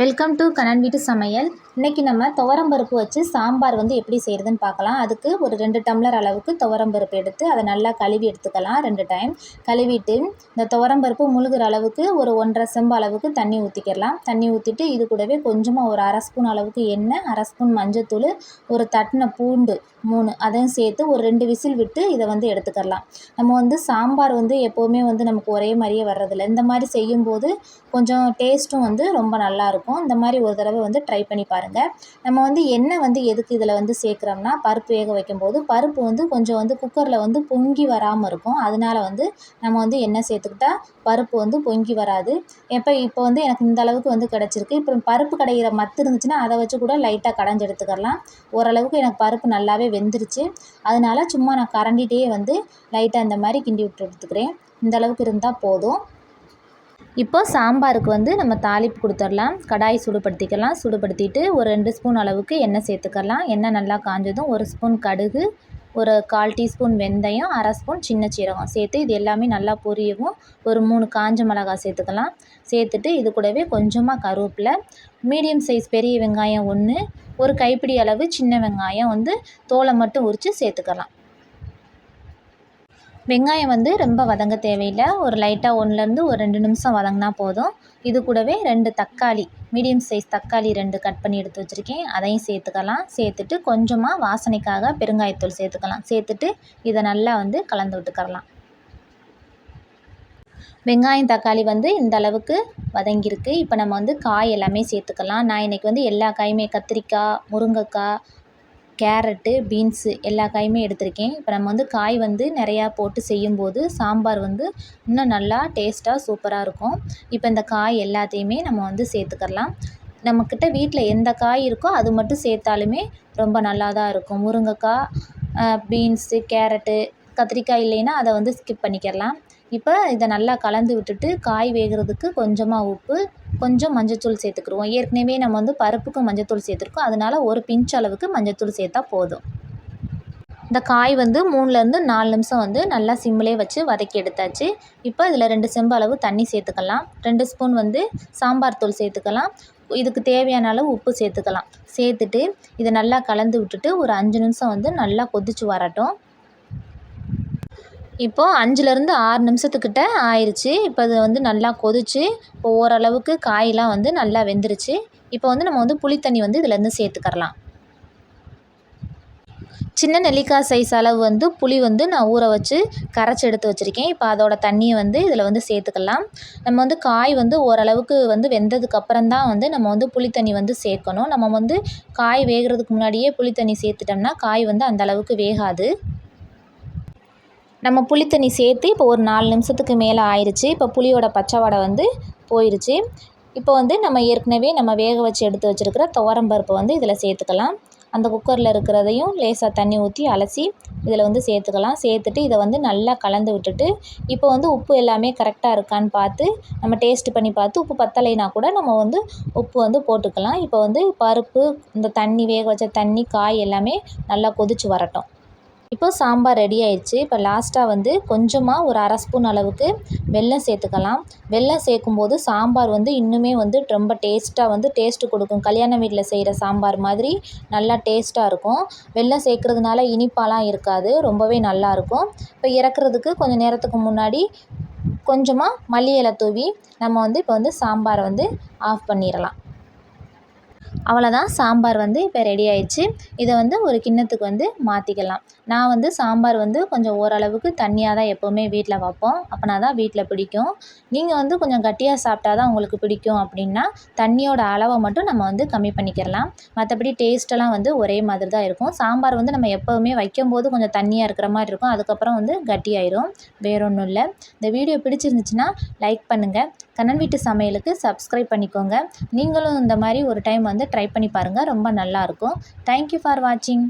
Welcome to Kannan வீட்டு சமையல். இன்றைக்கி நம்ம துவரம்பருப்பு வச்சு சாம்பார் வந்து எப்படி செய்கிறதுன்னு பார்க்கலாம். அதுக்கு ஒரு ரெண்டு டம்ளர் அளவுக்கு துவரம்பருப்பு எடுத்து அதை நல்லா கழுவி எடுத்துக்கலாம் ரெண்டு டைம் கழுவிட்டு இந்த துவரம்பருப்பு முழுகிற அளவுக்கு ஒரு ஒன்றரை செம்பு அளவுக்கு தண்ணி ஊற்றிக்கிடலாம் தண்ணி ஊற்றிட்டு இது கூடவே கொஞ்சமாக ஒரு அரை ஸ்பூன் அளவுக்கு எண்ணெய் அரை ஸ்பூன் மஞ்சத்தூள் ஒரு தட்டின பூண்டு மூணு அதையும் சேர்த்து ஒரு ரெண்டு விசில் விட்டு இதை வந்து எடுத்துக்கிடலாம் நம்ம வந்து சாம்பார் வந்து எப்போவுமே வந்து நமக்கு ஒரே மாதிரியே வர்றதில்ல. இந்த மாதிரி செய்யும்போது கொஞ்சம் டேஸ்ட்டும் வந்து ரொம்ப நல்லாயிருக்கும் இருக்கும். இந்த மாதிரி ஒரு தடவை வந்து ட்ரை பண்ணி பாருங்கள் நம்ம வந்து எண்ணெய் வந்து எதுக்கு இதில் வந்து சேர்க்குறோம்னா பருப்பு வேக வைக்கும்போது பருப்பு வந்து கொஞ்சம் வந்து குக்கரில் வந்து பொங்கி வராமல் இருக்கும். அதனால வந்து நம்ம வந்து எண்ணெய் சேர்த்துக்கிட்டா பருப்பு வந்து பொங்கி வராது. எப்போ இப்போ வந்து எனக்கு இந்த அளவுக்கு வந்து கிடச்சிருக்கு. இப்போ பருப்பு கடையிற மத்து இருந்துச்சுன்னா அதை வச்சு கூட லைட்டாக கடைஞ்சி எடுத்துக்கலாம். ஓரளவுக்கு எனக்கு பருப்பு நல்லாவே வெந்துருச்சு. அதனால சும்மா நான் கரண்டிகிட்டே வந்து லைட்டாக இந்த மாதிரி கிண்டி விட்டு எடுத்துக்கிறேன். இந்த அளவுக்கு இருந்தால் போதும். இப்போது சாம்பாருக்கு வந்து நம்ம தாளிப்பு கொடுத்துடலாம். கடாய் சூடுபடுத்திக்கலாம். சூடுபடுத்திட்டு ஒரு ரெண்டு ஸ்பூன் அளவுக்கு எண்ணெய் சேர்த்துக்கலாம். எண்ணெய் நல்லா காஞ்சதும் ஒரு ஸ்பூன் கடுகு ஒரு கால் டீஸ்பூன் வெந்தயம் அரை ஸ்பூன் சின்ன சீரகம் சேர்த்து இது எல்லாமே நல்லா பொரியவும். ஒரு மூணு காஞ்ச மிளகாய் சேர்த்துக்கலாம். சேர்த்துட்டு இது கூடவே கொஞ்சமாக கருவேப்பிலை மீடியம் சைஸ் பெரிய வெங்காயம் ஒன்று ஒரு கைப்பிடி அளவு சின்ன வெங்காயம் வந்து தோலை மட்டும் உரித்து சேர்த்துக்கலாம். வெங்காயம் வந்து ரொம்ப வதங்க தேவையில்லை. ஒரு லைட்டாக ஒன்றுலேருந்து ஒரு ரெண்டு நிமிஷம் வதங்கினா போதும். இது கூடவே ரெண்டு தக்காளி மீடியம் சைஸ் தக்காளி ரெண்டு கட் பண்ணி எடுத்து வச்சுருக்கேன். அதையும் சேர்த்துக்கலாம். சேர்த்துட்டு கொஞ்சமாக வாசனைக்காக பெருங்காயத்தூள் சேர்த்துக்கலாம். சேர்த்துட்டு இதை நல்லா வந்து கலந்து விட்டுக்கரலாம். வெங்காயம் தக்காளி வந்து இந்த அளவுக்கு வதங்கியிருக்கு. இப்போ நம்ம வந்து காய் எல்லாமே சேர்த்துக்கலாம். நான் இன்றைக்கி வந்து எல்லா காயுமே கத்திரிக்காய் முருங்கைக்காய் கேரட்டு பீன்ஸு எல்லா காயுமே எடுத்திருக்கேன். இப்போ நம்ம வந்து காய் வந்து நிறையா போட்டு செய்யும்போது சாம்பார் வந்து இன்னும் நல்லா டேஸ்ட்டாக சூப்பராக இருக்கும். இப்போ இந்த காய் எல்லாத்தையுமே நம்ம வந்து சேர்த்துக்கலாம் நம்மக்கிட்ட வீட்டில் எந்த காய் இருக்கோ அது மட்டும் சேர்த்தாலுமே ரொம்ப நல்லா தான் இருக்கும் முருங்கைக்கா பீன்ஸு கேரட்டு கத்திரிக்காய் இல்லைன்னா அதை வந்து ஸ்கிப் பண்ணிக்கிடலாம். இப்போ இதை நல்லா கலந்து விட்டுட்டு காய் வேகிறதுக்கு கொஞ்சமாக உப்பு கொஞ்சம் மஞ்சத்தூள் சேர்த்துக்கிருவோம் ஏற்கனவே நம்ம வந்து பருப்புக்கு மஞ்சத்தூள் சேர்த்துருக்கோம். அதனால் ஒரு பிஞ்ச் அளவுக்கு மஞ்சத்தூள் சேர்த்தா போதும். இந்த காய் வந்து மூணுலேருந்து நாலு நிமிஷம் வந்து நல்லா சிம்மிலே வச்சு வதக்கி எடுத்தாச்சு. இப்போ இதில் ரெண்டு செம்பு அளவு தண்ணி சேர்த்துக்கலாம். ரெண்டு ஸ்பூன் வந்து சாம்பார் தூள் சேர்த்துக்கலாம். இதுக்கு தேவையான அளவு உப்பு சேர்த்துக்கலாம். சேர்த்துட்டு இதை நல்லா கலந்து விட்டுட்டு ஒரு அஞ்சு நிமிஷம் வந்து நல்லா கொதிச்சு வரட்டும். இப்போது அஞ்சுலேருந்து ஆறு நிமிஷத்துக்கிட்ட ஆயிடுச்சு இப்போ அது வந்து நல்லா கொதிச்சு இப்போ ஓரளவுக்கு காயெலாம் வந்து நல்லா வெந்துருச்சு. இப்போ வந்து நம்ம வந்து புளித்தண்ணி வந்து இதுலேருந்து சேர்த்துக்கரலாம் சின்ன நெல்லிக்காய் சைஸ் அளவு வந்து புளி வந்து நான் ஊற வச்சு கரைச்சி எடுத்து வச்சுருக்கேன். இப்போ அதோடய தண்ணியை வந்து இதில் வந்து சேர்த்துக்கலாம். நம்ம வந்து காய் வந்து ஓரளவுக்கு வந்து வெந்ததுக்கப்புறம் தான் வந்து நம்ம வந்து புளித்தண்ணி வந்து சேர்க்கணும். நம்ம வந்து காய் வேகிறதுக்கு முன்னாடியே புளித்தண்ணி சேர்த்துட்டோம்னா காய் வந்து அந்தளவுக்கு வேகாது. நம்ம புளி தண்ணி சேர்த்து இப்போ ஒரு நாலு நிமிஷத்துக்கு மேலே ஆயிடுச்சு இப்போ புளியோட பச்சை வடை வந்து போயிடுச்சு இப்போ வந்து நம்ம ஏற்கனவே நம்ம வேக வச்சு எடுத்து வச்சுருக்கிற துவரம்பருப்பு வந்து இதில் சேர்த்துக்கலாம். அந்த குக்கரில் இருக்கிறதையும் லேசாக தண்ணி ஊற்றி அலசி இதில் வந்து சேர்த்துக்கலாம். சேர்த்துட்டு இதை வந்து நல்லா கலந்து விட்டுட்டு இப்போ வந்து உப்பு எல்லாமே கரெக்டாக இருக்கான்னு பார்த்து நம்ம டேஸ்ட் பண்ணி பார்த்து உப்பு பத்தலைனா கூட நம்ம வந்து உப்பு வந்து போட்டுக்கலாம். இப்போ வந்து பருப்பு இந்த தண்ணி வேக வச்ச தண்ணி காய் எல்லாமே நல்லா கொதித்து வரட்டும். இப்போ சாம்பார் ரெடி ஆயிடுச்சு. இப்போ லாஸ்ட்டாக வந்து கொஞ்சமாக ஒரு அரை ஸ்பூன் அளவுக்கு வெல்லம் சேர்த்துக்கலாம். வெல்லம் சேர்க்கும்போது சாம்பார் வந்து இன்னுமே வந்து ரொம்ப டேஸ்ட்டாக வந்து டேஸ்ட்டு கொடுக்கும். கல்யாண வீட்டில் செய்கிற சாம்பார் மாதிரி நல்லா டேஸ்ட்டாக இருக்கும். வெல்லம் சேர்க்குறதுனால இனிப்பாலாம் இருக்காது. ரொம்பவே நல்லாயிருக்கும் இப்போ இறக்குறதுக்கு கொஞ்சம் நேரத்துக்கு முன்னாடி கொஞ்சமாக மல்லி இலை தூவி நம்ம வந்து இப்போ வந்து சாம்பாரை வந்து ஆஃப் பண்ணிடலாம். அவ்வளோதான் சாம்பார் வந்து இப்போ ரெடி ஆயிடுச்சு. இதை வந்து ஒரு கிண்ணத்துக்கு வந்து மாற்றிக்கலாம் நான் வந்து சாம்பார் வந்து கொஞ்சம் ஓரளவுக்கு தண்ணியாக தான் எப்போவுமே வீட்டில் வைப்போம். அப்போனா தான் வீட்டில் பிடிக்கும். நீங்கள் வந்து கொஞ்சம் கட்டியாக சாப்பிட்டா தான் உங்களுக்கு பிடிக்கும் அப்படின்னா தண்ணியோட அளவை மட்டும் நம்ம வந்து கம்மி பண்ணிக்கிடலாம் மற்றபடி டேஸ்ட்டெல்லாம் வந்து ஒரே மாதிரி தான் இருக்கும். சாம்பார் வந்து நம்ம எப்போவுமே வைக்கும்போது கொஞ்சம் தண்ணியாக இருக்கிற மாதிரி இருக்கும். அதுக்கப்புறம் வந்து கட்டியாயிரும். வேற ஒன்றும் இல்லை. இந்த வீடியோ பிடிச்சிருந்துச்சுன்னா லைக் பண்ணுங்கள் கண்ணன் வீட்டு சமையலுக்கு சப்ஸ்கிரைப் பண்ணிக்கோங்க. நீங்களும் இந்த மாதிரி ஒரு டைம் வந்து ட்ரை பண்ணி பாருங்கள் ரொம்ப நல்லாயிருக்கும் தேங்க்யூ ஃபார் வாட்சிங்